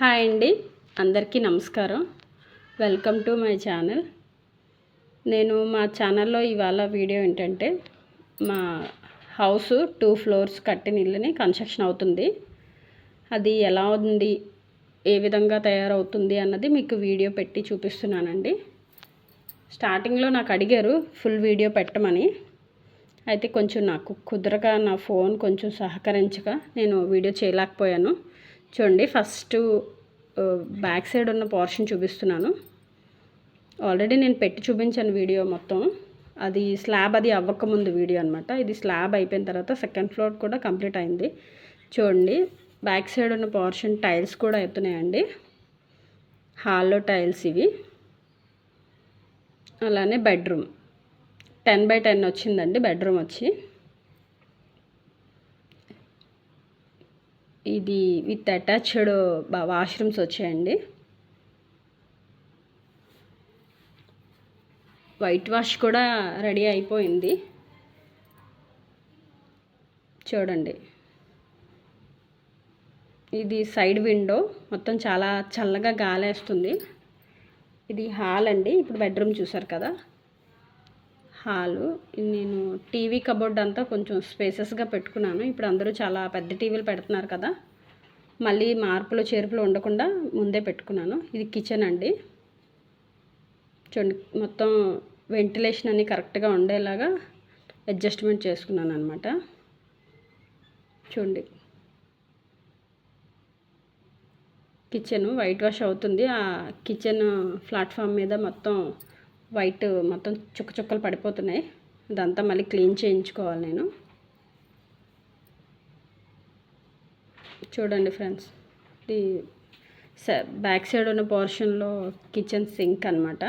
Hi అండి. అందరికీ నమస్కారం. Welcome to my channel. నేను మా ఛానల్లో ఇవాళ వీడియో ఏంటంటే మా హౌస్ టూ ఫ్లోర్స్ కట్టిన ఇల్లుని కన్స్ట్రక్షన్ అవుతుంది. అది ఎలా ఉంది ఏ విధంగా తయారవుతుంది అన్నది మీకు వీడియో పెట్టి చూపిస్తున్నానండి. స్టార్టింగ్లో నాకు అడిగారు ఫుల్ వీడియో పెట్టమని. అయితే కొంచెం నాకు కుదరగా నా ఫోన్ కొంచెం సహకరించక నేను వీడియో చేయలేకపోయాను. చూడండి ఫస్ట్ బ్యాక్ సైడ్ ఉన్న పోర్షన్ చూపిస్తున్నాను. ఆల్రెడీ నేను పెట్టి చూపించాను వీడియో మొత్తం. అది స్లాబ్ అది అవ్వకముందు వీడియో అనమాట ఇది స్లాబ్ అయిపోయిన తర్వాత సెకండ్ ఫ్లోర్ కూడా కంప్లీట్ అయింది. చూడండి బ్యాక్ సైడ్ ఉన్న పోర్షన్ టైల్స్ కూడా అవుతున్నాయండి హాల్లో టైల్స్ ఇవి. అలానే బెడ్రూమ్. టెన్ బై టెన్ వచ్చిందండి బెడ్రూమ్ వచ్చి. ఇది విత్ అటాచ్డ్ వాష్రూమ్స్ వచ్చాయండి. వైట్ వాష్ కూడా రెడీ అయిపోయింది. చూడండి. ఇది సైడ్ విండో మొత్తం చాలా చల్లగా గాలేస్తుంది. ఇది హాల్ అండి ఇప్పుడు బెడ్రూమ్ చూసారు కదా. హాలు. నేను టీవీ కబోర్డ్ అంతా కొంచెం స్పేసెస్గా పెట్టుకున్నాను. ఇప్పుడు అందరూ చాలా పెద్ద టీవీలు పెడుతున్నారు కదా. మళ్ళీ మార్పులు చేర్పులు ఉండకుండా ముందే పెట్టుకున్నాను. ఇది కిచెన్ అండి. చూడండి మొత్తం వెంటిలేషన్ అన్నీ కరెక్ట్గా ఉండేలాగా అడ్జస్ట్మెంట్ చేసుకున్నాను అనమాట చూడండి. కిచెన్ వైట్ వాష్ అవుతుంది. ఆ కిచెన్ ప్లాట్ఫామ్ మీద మొత్తం వైట్ మొత్తం చుక్క చుక్కలు పడిపోతున్నాయి. ఇదంతా మళ్ళీ క్లీన్ చేయించుకోవాలి నేను. చూడండి ఫ్రెండ్స్ ఇది బ్యాక్ సైడ్ ఉన్న పోర్షన్లో కిచెన్ సింక్ అనమాట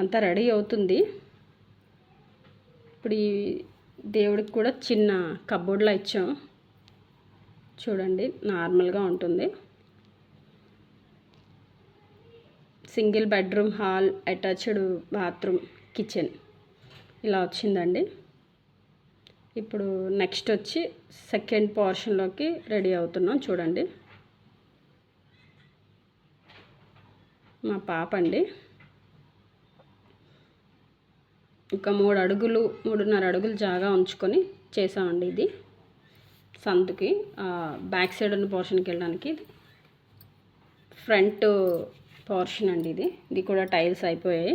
అంతా రెడీ అవుతుంది. ఇప్పుడు ఈ దేవుడికి కూడా చిన్న కబోర్డ్లో ఇచ్చాం. చూడండి నార్మల్గా ఉంటుంది. Single bedroom hall attached bathroom kitchen. ఇలా వచ్చిందండి. ఇప్పుడు నెక్స్ట్ వచ్చి సెకండ్ పోర్షన్లోకి రెడీ అవుతున్నాం చూడండి. మా పాప అండి. ఒక మూడు అడుగులు మూడున్నర అడుగులు జాగా ఉంచుకొని చేసామండి ఇది. సందుకి బ్యాక్ సైడ్ ఉన్న పోర్షన్కి వెళ్ళడానికి ఫ్రంట్ పోర్షన్ అండి ఇది. ఇది కూడా టైల్స్ అయిపోయాయి.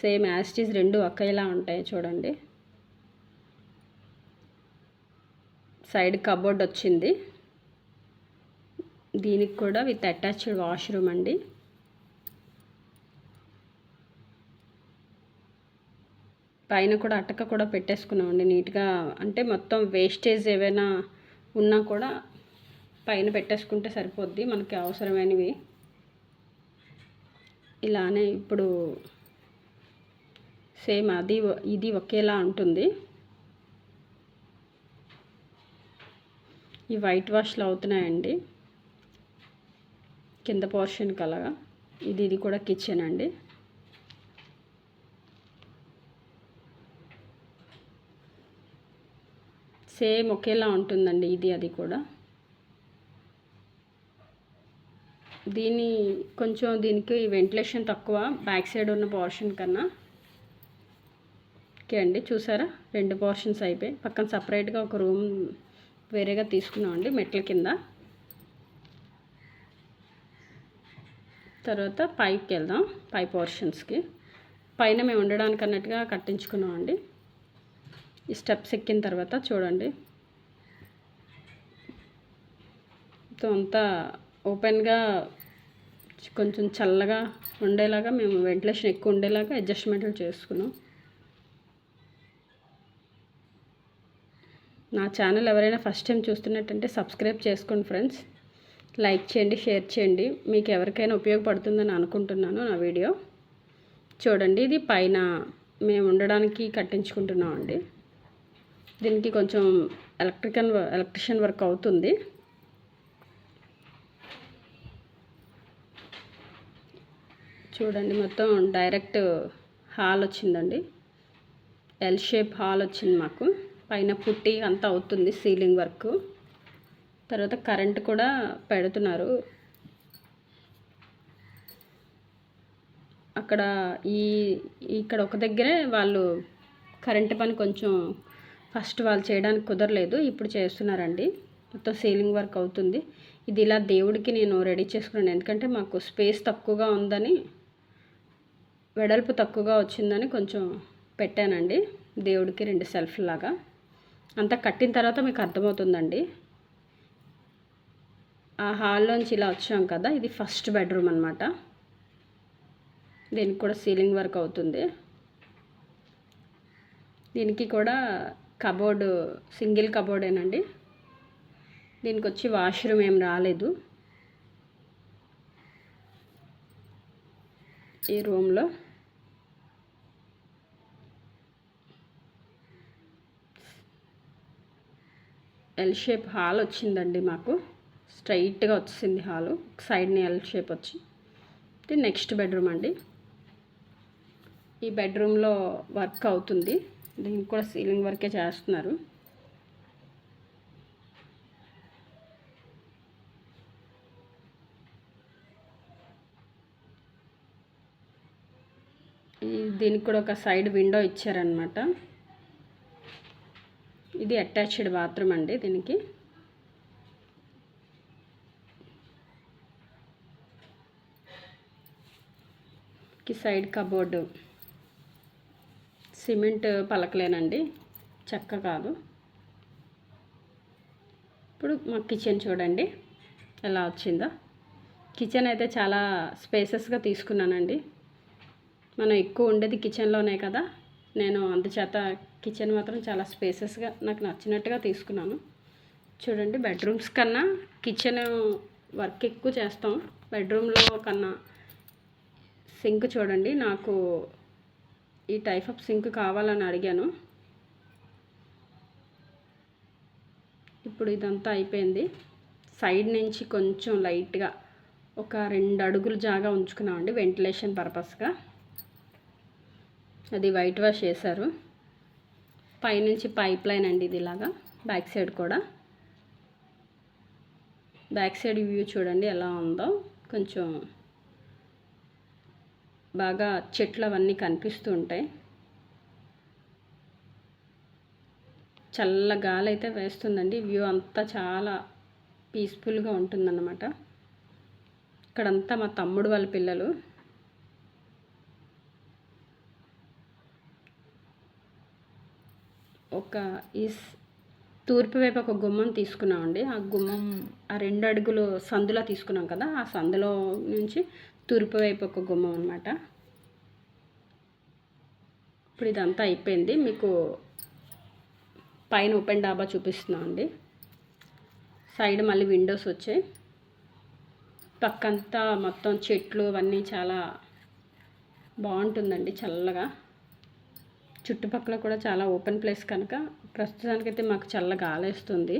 సేమ్ యాస్టీస్ రెండు ఒకేలా ఉంటాయి చూడండి. సైడ్ కబోర్డ్ వచ్చింది. దీనికి కూడా విత్ అటాచ్డ్ వాష్రూమ్ అండి. పైన కూడా అటక కూడా పెట్టేసుకున్నామండి నీట్గా. అంటే మొత్తం వేస్టేజ్ ఏవైనా ఉన్నా కూడా పైన పెట్టేసుకుంటే సరిపోద్ది. మనకి అవసరమైనవి. ఇలానే ఇప్పుడు సేమ్ అది ఇది ఒకేలా ఉంటుంది. ఈ వైట్ వాష్లు అవుతున్నాయండి. కింద పోర్షన్కి అలాగా ఇది ఇది కూడా కిచెన్ అండి. సేమ్ ఒకేలా ఉంటుందండి ఇది అది కూడా. దీని కొంచెం దీనికి వెంటిలేషన్ తక్కువ బ్యాక్ సైడ్ ఉన్న పోర్షన్ కన్నా. ఓకే అండి చూసారా? రెండు పోర్షన్స్ అయిపోయి పక్కన సపరేట్గా ఒక రూమ్ వేరేగా తీసుకున్నామండి మెట్ల కింద. తర్వాత పైకి వెళ్దాం పై పోర్షన్స్కి. పైన మేము ఉండడానికి అన్నట్టుగా కట్టించుకున్నామండి. ఈ స్టెప్స్ ఎక్కిన తర్వాత చూడండి. అంతా ఓపెన్గా కొంచెం చల్లగా ఉండేలాగా మేము వెంటిలేషన్ ఎక్కువ ఉండేలాగా అడ్జస్ట్మెంట్లు చేసుకున్నాం. నా ఛానల్ ఎవరైనా ఫస్ట్ టైం చూస్తున్నట్టంటే సబ్స్క్రైబ్ చేసుకోండి ఫ్రెండ్స్. లైక్ చేయండి షేర్ చేయండి. మీకు ఎవరికైనా ఉపయోగపడుతుందని అనుకుంటున్నాను నా వీడియో. చూడండి ఇది పైన మేము ఉండడానికి కట్టించుకుంటున్నాం అండి దీనికి కొంచెం ఎలక్ట్రికల్ ఎలక్ట్రిషియన్ వర్క్ అవుతుంది. చూడండి మొత్తం డైరెక్ట్ హాల్ వచ్చిందండి. ఎల్ షేప్ హాల్ వచ్చింది మాకు. పైన పుట్టి అంతా అవుతుంది సీలింగ్ వర్క్ తర్వాత కరెంట్ కూడా పెడుతున్నారు. అక్కడ ఈ ఇక్కడ ఒక దగ్గరే వాళ్ళు కరెంట్ పని కొంచెం ఫస్ట్ వాళ్ళు చేయడానికి కుదరలేదు. ఇప్పుడు చేస్తున్నారండి. మొత్తం సీలింగ్ వర్క్ అవుతుంది. ఇది ఇలా దేవుడికి నేను రెడీ చేసుకున్నాను. ఎందుకంటే మాకు స్పేస్ తక్కువగా ఉందని వెడల్పు తక్కువగా వచ్చిందని కొంచెం పెట్టానండి. దేవుడికి రెండు సెల్ఫ్ లాగా. అంతా కట్టిన తర్వాత మీకు అర్థమవుతుందండి. ఆ హాల్లోంచి ఇలా వచ్చాం కదా ఇది ఫస్ట్ బెడ్రూమ్ అనమాట దీనికి కూడా సీలింగ్ వర్క్ అవుతుంది. దీనికి కూడా కబోర్డు సింగిల్ కబోర్డేనండి. దీనికి వచ్చి వాష్రూమ్ ఏం రాలేదు. ఈ రూమ్లో ఎల్ షేప్ హాల్ వచ్చిందండి మాకు. స్ట్రైట్గా వచ్చింది హాలు సైడ్ని ఎల్ షేప్ వచ్చి. ఇది నెక్స్ట్ బెడ్రూమ్ అండి. ఈ బెడ్రూమ్లో వర్క్ అవుతుంది. దీనికి కూడా సీలింగ్ వర్కే చేస్తున్నారు. దీనికి కూడా ఒక సైడ్ విండో ఇచ్చారనమాట ఇది అటాచ్డ్ బాత్రూమ్ అండి దీనికి. Side cupboard. సిమెంట్ పలకలేనండి చెక్క కాదు. ఇప్పుడు మా కిచెన్ చూడండి ఎలా వచ్చిందో. కిచెన్ అయితే చాలా స్పేసెస్గా తీసుకున్నానండి. మనం ఎక్కువ ఉండేది కిచెన్లోనే కదా. నేను అందుచేత కిచెన్ మాత్రం చాలా స్పేసెస్గా నాకు నచ్చినట్టుగా తీసుకున్నాను. చూడండి బెడ్రూమ్స్ కన్నా కిచెన్ వర్క్ ఎక్కువ చేస్తాం. బెడ్రూమ్లో కన్నా సింక్ చూడండి నాకు ఈ టైప్ ఆఫ్ సింక్ కావాలని అడిగాను. ఇప్పుడు ఇదంతా అయిపోయింది. సైడ్ నుంచి కొంచెం లైట్గా ఒక రెండు అడుగులు జాగా ఉంచుకున్నామండి వెంటిలేషన్ పర్పస్గా. అది వైట్ వాష్ చేశారు. పైనుంచి పైప్ లైన్ అండి ఇది ఇలాగా. బ్యాక్ సైడ్ కూడా. బ్యాక్ సైడ్ వ్యూ చూడండి ఎలా ఉందో. కొంచెం బాగా చెట్లు అవన్నీ కనిపిస్తూ ఉంటాయి. చల్ల గాలి అయితే వేస్తుందండి. వ్యూ అంతా చాలా పీస్ఫుల్గా ఉంటుందన్నమాట. ఇక్కడంతా మా తమ్ముడు వాళ్ళ పిల్లలు. ఒక ఈ తూర్పు వైపు ఒక గుమ్మం తీసుకున్నామండి. ఆ గుమ్మం ఆ రెండు అడుగులు సందులో తీసుకున్నాం కదా ఆ సందులో నుంచి తూర్పు వైపు ఒక గుమ్మం అనమాట ఇప్పుడు ఇదంతా అయిపోయింది. మీకు పైన ఓపెన్ డాబా చూపిస్తున్నాం అండి సైడ్ మళ్ళీ విండోస్ వచ్చాయి. పక్కంతా మొత్తం చెట్లు అవన్నీ చాలా బాగుంటుందండి చల్లగా. చుట్టుపక్కల కూడా చాలా ఓపెన్ ప్లేస్ కనుక ప్రస్తుతానికైతే మాకు చల్ల గాలేస్తుంది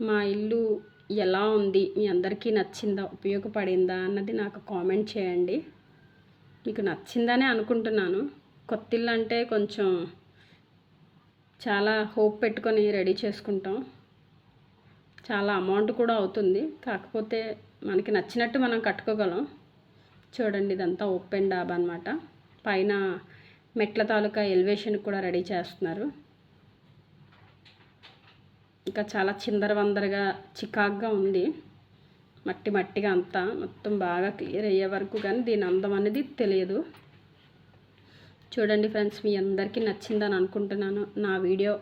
మా ఇల్లు ఎలా ఉంది? మీ అందరికీ నచ్చిందా? ఉపయోగపడిందా? అన్నది నాకు కామెంట్ చేయండి. మీకు నచ్చిందనే అనుకుంటున్నాను. కొత్త ఇల్లు అంటే కొంచెం చాలా హోప్ పెట్టుకొని రెడీ చేసుకుంటాం. చాలా అమౌంట్ కూడా అవుతుంది. కాకపోతే మనకి నచ్చినట్టు మనం కట్టుకోగలం. చూడండి ఇదంతా ఓపెన్ డాబా అనమాట పైన మెట్ల తాలూకా ఎలివేషన్ కూడా రెడీ చేస్తున్నారు. ఇంకా చాలా చిందరవందరగా చికాగ్గా ఉంది. మట్టి మట్టిగా అంతా మొత్తం బాగా క్లియర్ అయ్యే వరకు కానీ దీని అందం అనేది తెలియదు. చూడండి ఫ్రెండ్స్ మీ అందరికీ నచ్చిందని అనుకుంటున్నాను. నా వీడియో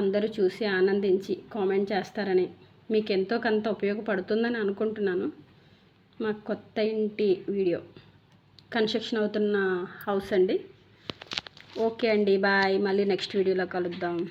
అందరూ చూసి ఆనందించి కామెంట్ చేస్తారని. మీకు ఎంతో కొంత ఉపయోగపడుతుందని అనుకుంటున్నాను. మా కొత్త ఇంటి వీడియో. కన్స్ట్రక్షన్ అవుతున్న హౌస్ అండి. ఓకే అండి బాయ్. మళ్ళీ నెక్స్ట్ వీడియోలో కలుద్దాం.